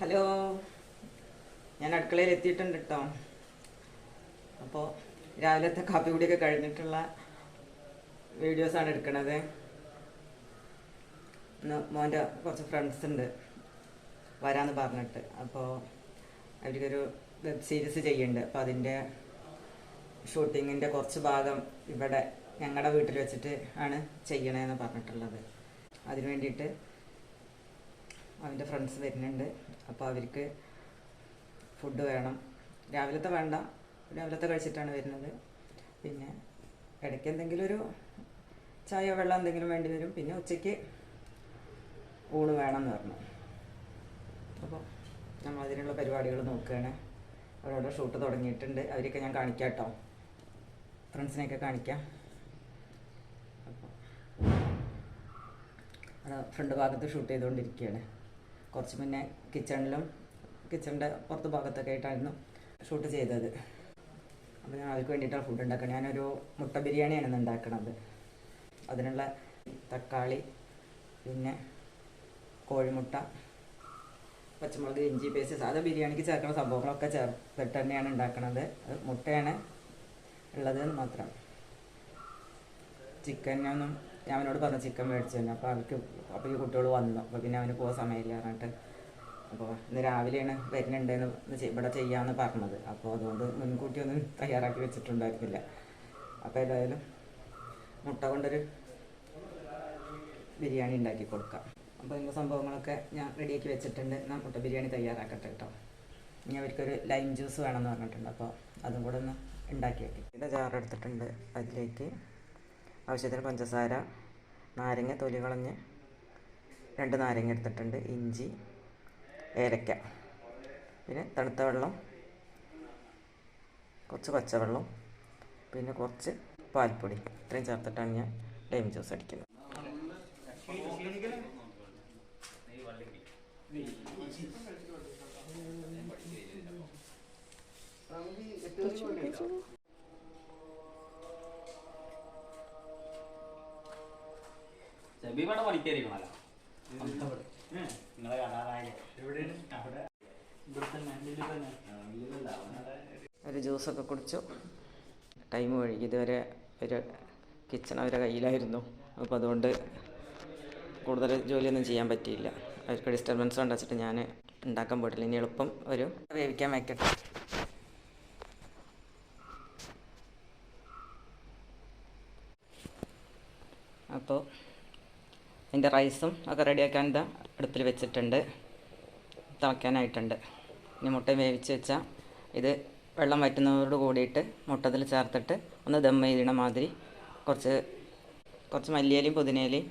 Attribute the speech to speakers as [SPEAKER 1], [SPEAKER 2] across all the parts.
[SPEAKER 1] Hello. ഞാൻ അടുക്കളയിൽ എത്തിയിട്ടുണ്ട് കേട്ടോ അപ്പോൾ രാവിലത്തെ കാപ്പി കുടിയൊക്കെ കഴിഞ്ഞിട്ടുള്ള വീഡിയോസാണ് എടുക്കണത്. ഇന്ന് മോന്റെ കുറച്ച് ഫ്രണ്ട്സ് ഉണ്ട്. വരാമെന്ന് പറഞ്ഞിട്ട്. അപ്പോൾ അവർക്കൊരു വെബ് സീരീസ് ചെയ്യുന്നുണ്ട്. അപ്പോൾ അതിന്റെ ഷൂട്ടിങ്ങിന്റെ കുറച്ച് ഭാഗം ഇവിടെ ഞങ്ങളുടെ വീട്ടിൽ വെച്ചിട്ട് ആണ് ചെയ്യണതെന്ന് പറഞ്ഞിട്ടുള്ളത്. അതിന് വേണ്ടിയിട്ട് അവന്റെ ഫ്രണ്ട്സ് വരുന്നുണ്ട്. അപ്പോൾ അവർക്ക് ഫുഡ് വേണം. രാവിലത്തെ വേണ്ട. രാവിലത്തെ കഴിച്ചിട്ടാണ് വരുന്നത്. പിന്നെ ഇടയ്ക്ക് എന്തെങ്കിലും ഒരു ചായയോ വെള്ളം എന്തെങ്കിലും വേണ്ടി വരും. പിന്നെ ഉച്ചയ്ക്ക് ഊണ് വേണം എന്ന് പറഞ്ഞു. അപ്പോൾ നമ്മൾ അതിനുള്ള പരിപാടികൾ നോക്കുകയാണ്. അവരവിടെ ഷൂട്ട് തുടങ്ങിയിട്ടുണ്ട്. അവരെയൊക്കെ ഞാൻ കാണിക്കാം കേട്ടോ ഫ്രണ്ട്സിനെയൊക്കെ കാണിക്കാം. അപ്പോൾ ഫ്രണ്ട് ഭാഗത്ത് ഷൂട്ട് ചെയ്തുകൊണ്ടിരിക്കുകയാണ്. കുറച്ച് മുന്നേ കിച്ചണിലും കിച്ചണിന്റെ പുറത്ത് ഭാഗത്തൊക്കെ ആയിട്ടായിരുന്നു ഷൂട്ട് ചെയ്തത്. അപ്പോൾ ഞാൻ അവർക്ക് വേണ്ടിയിട്ടാണ് ഫുഡ് ഉണ്ടാക്കുക ഞാനൊരു മുട്ട ബിരിയാണിയാണ് ഉണ്ടാക്കണത്. അതിനുള്ള തക്കാളി പിന്നെ കോഴിമുട്ട പച്ചമുളക് ഇഞ്ചി പേസ്റ്റ് സാധാ ബിരിയാണിക്ക് ചേർക്കുന്ന സംഭവങ്ങളൊക്കെ ചേർത്തിട്ട് തന്നെയാണ് ഉണ്ടാക്കുന്നത് അത് മുട്ടയാണ് ഉള്ളതെന്ന് മാത്രം. ചിക്കനൊന്നും ഞാൻ അവനോട് പറഞ്ഞു ചിക്കൻ മേടിച്ചു തന്നെ. അപ്പോൾ അവർക്ക് അപ്പോൾ ഈ കുട്ടികൾ വന്നു. അപ്പോൾ പിന്നെ അവന് പോകാൻ സമയമില്ല പറഞ്ഞിട്ട്. അപ്പോൾ ഇന്ന് രാവിലെയാണ് വരുന്നുണ്ടെന്ന് ഇവിടെ ചെയ്യാമെന്ന് പറഞ്ഞത്. അപ്പോൾ അതുകൊണ്ട് മുൻകൂട്ടി ഒന്നും തയ്യാറാക്കി വെച്ചിട്ടുണ്ടായിരുന്നില്ല. അപ്പോൾ ഏതായാലും മുട്ട കൊണ്ടൊരു ബിരിയാണി ഉണ്ടാക്കി കൊടുക്കാം. അപ്പോൾ ഇന്ന് സംഭവങ്ങളൊക്കെ ഞാൻ റെഡിയാക്കി വെച്ചിട്ടുണ്ട്. ഞാൻ മുട്ട ബിരിയാണി തയ്യാറാക്കട്ടെ കേട്ടോ. ഇനി അവർക്കൊരു ലൈം ജ്യൂസ് വേണമെന്ന് പറഞ്ഞിട്ടുണ്ട്. അപ്പോൾ അതും കൂടെ ഒന്ന് ഉണ്ടാക്കി വയ്ക്കും ഇതിന്റെ ജാർ എടുത്തിട്ടുണ്ട് അതിലേക്ക്. ആവശ്യത്തിന് പഞ്ചസാര നാരങ്ങ തൊലി കളഞ്ഞ് രണ്ട് നാരങ്ങ എടുത്തിട്ടുണ്ട് ഇഞ്ചി ഏലക്ക. പിന്നെ തണുത്ത വെള്ളം കുറച്ച് പച്ചവെള്ളം പിന്നെ കുറച്ച് പാൽപ്പൊടി. ഇത്രയും ചേർത്തിട്ടാണ് ഞാൻ ലൈം ജ്യൂസ് അടിക്കുന്നത്.
[SPEAKER 2] ഷബീബടെ പണിക്കായിരിക്കണല്ലോ നിങ്ങളെ
[SPEAKER 1] ഒരു ജ്യൂസൊക്കെ കുടിച്ചു. ടൈം വഴുകി ഇതുവരെ ഒരു കിച്ചൺ അവരുടെ കയ്യിലായിരുന്നു. അപ്പോൾ അതുകൊണ്ട് കൂടുതൽ ജോലിയൊന്നും ചെയ്യാൻ പറ്റിയില്ല. അവർക്ക് ഡിസ്റ്റർബൻസ് ഉണ്ടാച്ചിട്ട് ഞാൻ ഉണ്ടാക്കാൻ പോയിട്ടില്ല. ഇനി എളുപ്പം ഒരു വേവിക്കാൻ വയ്ക്കട്ടെ അപ്പോൾ അതിന്റെ റൈസും ഒക്കെ റെഡിയാക്കാൻ ഇതാ അടുപ്പിൽ വെച്ചിട്ടുണ്ട്. തിളയ്ക്കാനായിട്ടുണ്ട്. ഇനി മുട്ട വേവിച്ച് വെച്ചാൽ ഇത് വെള്ളം വറ്റുന്നതോട് കൂടിയിട്ട് മുട്ട ചേർത്തിട്ട് ഒന്ന് ദം ചെയ്യണ മാതിരി കുറച്ച് കുറച്ച് മല്ലിയിലയും പുതിനയിലയും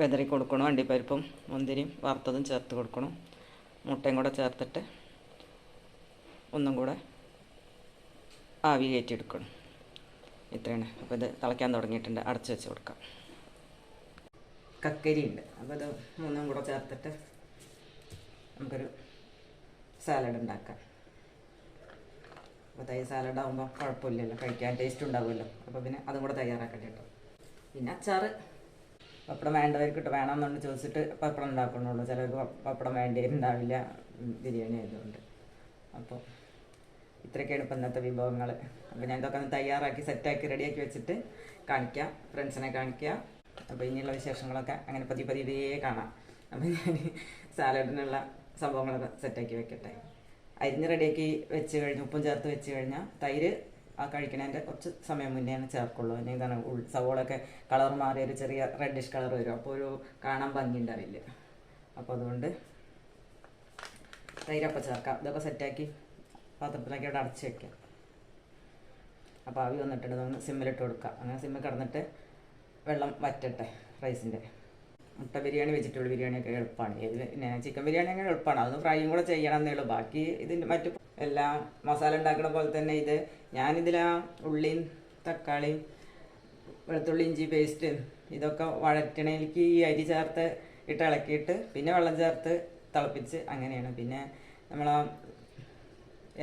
[SPEAKER 1] വെതറി കൊടുക്കണം അണ്ടിപ്പരിപ്പും മുന്തിരിയും വറുത്തതും ചേർത്ത് കൊടുക്കണം മുട്ടയും കൂടെ ചേർത്തിട്ട് ഒന്നും കൂടെ ആവി കയറ്റിയെടുക്കണം ഇത്രയാണ്. അപ്പോൾ ഇത് തിളയ്ക്കാൻ തുടങ്ങിയിട്ടുണ്ട്. അടച്ച് വെച്ച് കൊടുക്കാം. കക്കരി ഉണ്ട് അപ്പോൾ ഇത് മൂന്നും കൂടെ ചേർത്തിട്ട് നമുക്കൊരു സാലഡ് ഉണ്ടാക്കാം. അപ്പോൾ തൈ സാലഡ് ആകുമ്പോൾ കുഴപ്പമില്ലല്ലോ കഴിക്കാൻ ടേസ്റ്റ് ഉണ്ടാവുമല്ലോ. അപ്പോൾ പിന്നെ അതും കൂടെ തയ്യാറാക്കട്ടെ കേട്ടോ. പിന്നെ അച്ചാറ്. പപ്പടം വേണ്ടവർക്ക് കിട്ടും വേണമെന്നുണ്ട് ചോദിച്ചിട്ട് പപ്പടം ഉണ്ടാക്കണുള്ളൂ ചിലർക്ക് പപ്പടം വേണ്ടി ഉണ്ടാവില്ല ബിരിയാണി ആയതുകൊണ്ട്. അപ്പോൾ ഇത്രയൊക്കെയാണ് ഇപ്പം ഇന്നത്തെ വിഭവങ്ങൾ അപ്പോൾ ഞാൻ ഇതൊക്കെ ഒന്ന് തയ്യാറാക്കി സെറ്റാക്കി റെഡിയാക്കി വെച്ചിട്ട് കാണിക്കാം. ഫ്രണ്ട്സിനെ കാണിക്കുക അപ്പോൾ ഇനിയുള്ള വിശേഷങ്ങളൊക്കെ അങ്ങനെ പതി പതി ഇതേ കാണാം. അപ്പോൾ ഞാൻ സാലഡിനുള്ള സംഭവങ്ങളൊക്കെ സെറ്റാക്കി വെക്കട്ടെ. അരിഞ്ഞ് റെഡിയാക്കി വെച്ച് കഴിഞ്ഞ് ഉപ്പും ചേർത്ത് വെച്ച് കഴിഞ്ഞാൽ തൈര് ആ കഴിക്കണതിന്റെ കുറച്ച് സമയം മുന്നെയാണ് ചേർക്കുള്ളൂ. പിന്നെ എന്താണ് സവോളൊക്കെ കളർ മാറി ഒരു ചെറിയ റെഡിഷ് കളർ വരും. അപ്പോൾ ഒരു കാണാൻ ഭംഗി ഉണ്ടാവില്ല. അപ്പോൾ അതുകൊണ്ട് തൈരപ്പം ചേർക്കാം. ഇതൊക്കെ സെറ്റാക്കി പാത്രത്തിലേക്ക് അവിടെ അടച്ച് വെക്കാം. അപ്പോൾ ആവി വന്നിട്ടുണ്ട്. ഒന്ന് സിമ്മിലിട്ട് കൊടുക്കാം. അങ്ങനെ സിമ്മിൽ കിടന്നിട്ട് വെള്ളം വറ്റട്ടെ റൈസിന്റെ. മുട്ട ബിരിയാണി വെജിറ്റബിൾ ബിരിയാണിയൊക്കെ എളുപ്പമാണ് ഏത് ചിക്കൻ ബിരിയാണി അങ്ങനെ എളുപ്പമാണ് അതൊന്ന് ഫ്രൈയും കൂടെ ചെയ്യണം എന്നേ ഉള്ളൂ ബാക്കി ഇതിന്റെ മറ്റു എല്ലാ മസാല ഉണ്ടാക്കുന്ന പോലെ തന്നെ ഇത് ഞാനിതിലാ ഉള്ളിയും തക്കാളിയും വെളുത്തുള്ളി ഇഞ്ചി പേസ്റ്റ് ഇതൊക്കെ വഴറ്റണേലേക്ക് ഈ അരി ചേർത്ത് ഇട്ട് ഇളക്കിയിട്ട് പിന്നെ വെള്ളം ചേർത്ത് തിളപ്പിച്ച് അങ്ങനെയാണ്. പിന്നെ നമ്മൾ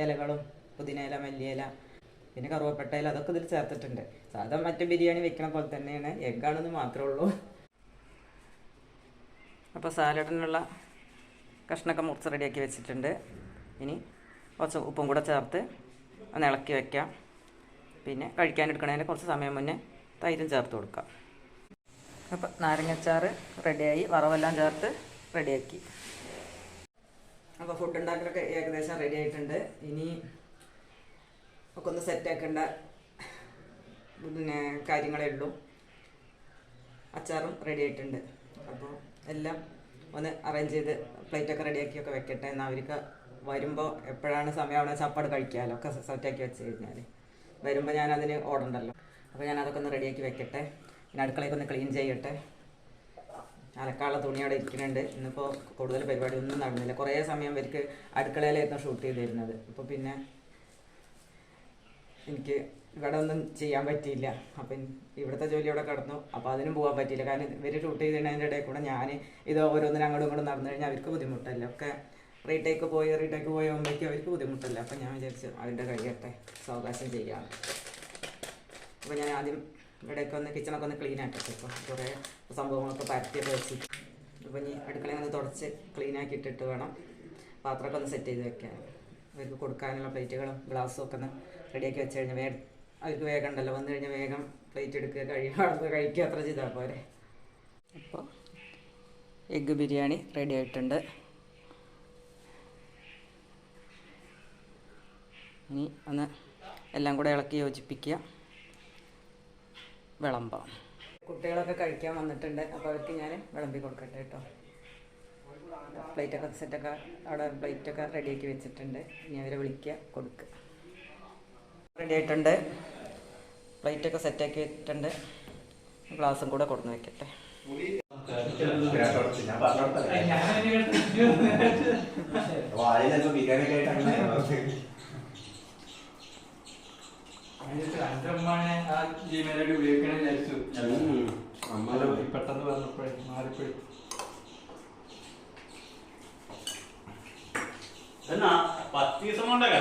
[SPEAKER 1] ഇലകളും പുതിന ഇല മല്ലിയില പിന്നെ കറുവപ്പട്ടയിൽ അതൊക്കെ ഇതിൽ ചേർത്തിട്ടുണ്ട്. സാധാരണ മറ്റേ ബിരിയാണി വെക്കണ പോലെ തന്നെയാണ്. എഗ്ഗാണെന്ന് മാത്രമേ ഉള്ളൂ. അപ്പോൾ സാലഡിനുള്ള കഷ്ണമൊക്കെ മുറിച്ച് റെഡിയാക്കി വെച്ചിട്ടുണ്ട്. ഇനി കുറച്ച് ഉപ്പും കൂടെ ചേർത്ത് ഒന്ന് ഇളക്കി വെക്കാം. പിന്നെ കഴിക്കാൻ കുറച്ച് സമയം മുന്നേ തൈരും ചേർത്ത് കൊടുക്കാം. അപ്പോൾ നാരങ്ങച്ചാറ് റെഡിയായി. വറവെല്ലാം ചേർത്ത് റെഡിയാക്കി. അപ്പോൾ ഫുഡ് ഉണ്ടാക്കലൊക്കെ ഏകദേശം റെഡി ആയിട്ടുണ്ട്. ഇനി ഒക്കെ ഒന്ന് സെറ്റാക്കേണ്ട പിന്നെ കാര്യങ്ങളേ ഉള്ളൂ. അച്ചാറും റെഡി ആയിട്ടുണ്ട്. അപ്പോൾ എല്ലാം ഒന്ന് അറേഞ്ച് ചെയ്ത് പ്ലേറ്റൊക്കെ റെഡിയാക്കിയൊക്കെ വെക്കട്ടെ. എന്നാൽ അവർക്ക് വരുമ്പോൾ എപ്പോഴാണ് സമയമാണ് ചപ്പാട് കഴിക്കാമല്ലോ ഒക്കെ സെറ്റാക്കി വെച്ച് കഴിഞ്ഞാൽ വരുമ്പോൾ ഞാൻ അതിന് ഓടണ്ടല്ലോ അപ്പോൾ ഞാൻ അതൊക്കെ ഒന്ന് റെഡിയാക്കി വെക്കട്ടെ. പിന്നെ അടുക്കളയൊക്കെ ഒന്ന് ക്ലീൻ ചെയ്യട്ടെ. അലക്കാനുള്ള തുണി അവിടെ ഇരിക്കുന്നുണ്ട്. ഇന്നിപ്പോൾ കൂടുതൽ പരിപാടിയൊന്നും നടന്നില്ല. കുറേ സമയം ഇവർക്ക് അടുക്കളയിലായിരുന്നു ഷൂട്ട് ചെയ്തിരുന്നത്. അപ്പോൾ പിന്നെ എനിക്ക് ഇവിടെ ഒന്നും ചെയ്യാൻ പറ്റിയില്ല. അപ്പം ഇവിടുത്തെ ജോലി അവിടെ കിടന്നു. അപ്പോൾ അതിനും പോകാൻ പറ്റിയില്ല. കാരണം ഇവർ ഷൂട്ട് ചെയ്തതിന്റെ ഇടയിൽ കൂടെ ഞാൻ ഇത് ഓരോന്നിനും അങ്ങോട്ടും ഇങ്ങോട്ടും നടന്നു കഴിഞ്ഞാൽ അവർക്ക് ബുദ്ധിമുട്ടല്ല? ഒക്കെ റീടേക്ക് പോയി റീടേക്ക് പോയി ആകുമ്പോഴേക്കും അവർക്ക് ബുദ്ധിമുട്ടല്ല? അപ്പം ഞാൻ വിചാരിച്ചു അവരുടെ കഴിയട്ടെ സാവകാശം ചെയ്യാം അപ്പോൾ ഞാൻ ആദ്യം ഇവിടെയൊക്കെ ഒന്ന് കിച്ചണൊക്കെ ഒന്ന് ക്ലീൻ ആക്കട്ടെ ഇപ്പോൾ കുറേ സംഭവങ്ങളൊക്കെ പരത്തിയൊക്കെ വെച്ച്. അപ്പോൾ ഇനി അടുക്കളയിൽ ഒന്ന് തുടച്ച് ക്ലീൻ ആക്കി ഇട്ടിട്ട് വേണം. പാത്രമൊക്കെ ഒന്ന് സെറ്റ് ചെയ്ത് വെക്കാൻ. അവർക്ക് കൊടുക്കാനുള്ള പ്ലേറ്റുകളും ഗ്ലാസ്സും ഒക്കെ ഒന്ന് റെഡിയാക്കി വെച്ച് കഴിഞ്ഞാൽ വേഗം അവർക്ക് വേഗം ഉണ്ടല്ലോ വന്നു കഴിഞ്ഞാൽ വേഗം പ്ലേറ്റ് എടുക്കുക കഴിയുമ്പോൾ കഴിക്കുക അത്ര ചെയ്താൽ പോരെ. അപ്പോൾ എഗ്ഗ് ബിരിയാണി റെഡി ആയിട്ടുണ്ട്. ഇനി ഒന്ന് എല്ലാം കൂടെ ഇളക്കി യോജിപ്പിക്കുക. വിളമ്പാം. കുട്ടികളൊക്കെ കഴിക്കാൻ വന്നിട്ടുണ്ട് അപ്പോൾ അവർക്ക് ഞാൻ വിളമ്പി കൊടുക്കട്ടെ കേട്ടോ. പ്ലേറ്റൊക്കെ സെറ്റൊക്കെ അവിടെ പ്ലേറ്റൊക്കെ റെഡിയാക്കി വെച്ചിട്ടുണ്ട്. ഇനി അവരെ വിളിക്കുക കൊടുക്കുക. റെഡി ആയിട്ടുണ്ട് പ്ലേറ്റൊക്കെ സെറ്റാക്കി വെച്ചിട്ടുണ്ട് ഗ്ലാസും കൂടെ കൊടുന്ന് വെക്കട്ടെ.
[SPEAKER 3] പെട്ടെന്ന് പറഞ്ഞപ്പോഴേ മാറിപ്പോയി.
[SPEAKER 2] പത്ത് ദിവസം കൊണ്ടൊക്കെ